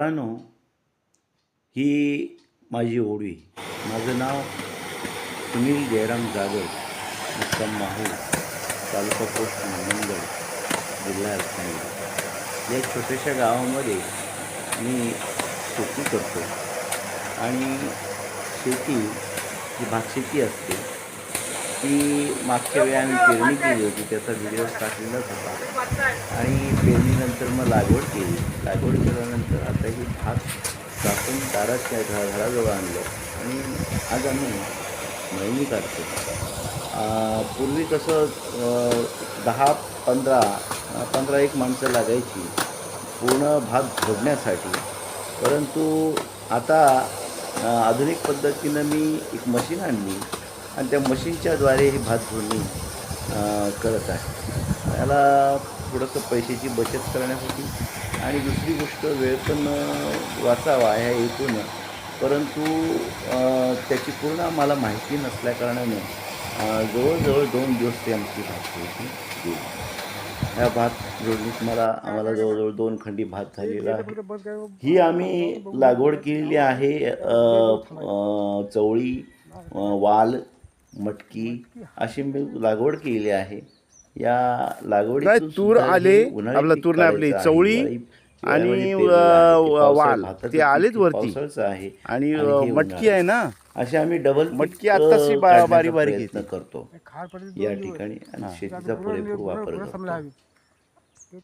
मित्रांनो ही माझी ओळी. माझं नाव सुनील जयराम जाधव मुक्काम माहू तालुका पोस्ट मंगळ जिल्हा रत्नागिरी. या छोट्याशा गावामध्ये मी शेती करतो. आणि शेती ही भातशेती असते. ती मागच्या वेळी आम्ही पेरणी केली होती त्याचा व्हिडिओ टाकलेलाच होता. आणि पेरणीनंतर मग लागवड केली. लागवड केल्यानंतर आता ही भात कापून दाराच्या घरा घराजवळ आणलं. आणि आज आम्ही मळणी काढतो. पूर्वी कसं दहा पंधरा पंधरा एक माणसं लागायची पूर्ण भात झोडण्यासाठी परंतु आता आधुनिक पद्धतीनं मी एक मशीन आणली. आणि त्या मशीनच्याद्वारे ही भात झोडणी करत आहे. याला थोडंसं पैशाची बचत करण्यासाठी आणि दुसरी गोष्ट वेळ पण वाचावा ह्या एकूण परंतु त्याची पूर्ण आम्हाला माहिती नसल्याकारणाने जवळजवळ दोन दिवस ते आमची भात झोडणी गेली. ह्या भात जोडणीत मला आम्हाला जवळजवळ दोन खंडी भात झालेला आहे. ही आम्ही लागवड केलेली आहे चवळी वाल मटकी अशी मी लागवड केलेली आहे. या लागवडीतून नाही, तूर आले, आपलं तूर नाही, आपली. चवळी आणि, वाल. ते आलेच वरती. आहे. आणि हे मटकी आहे ना? असे आम्ही डबल मटकी आत्ताच ही बा- बारीक बारीक येते. करतो. या ठिकाणी आणि शेतीचा पुरेपूर वापर करतो.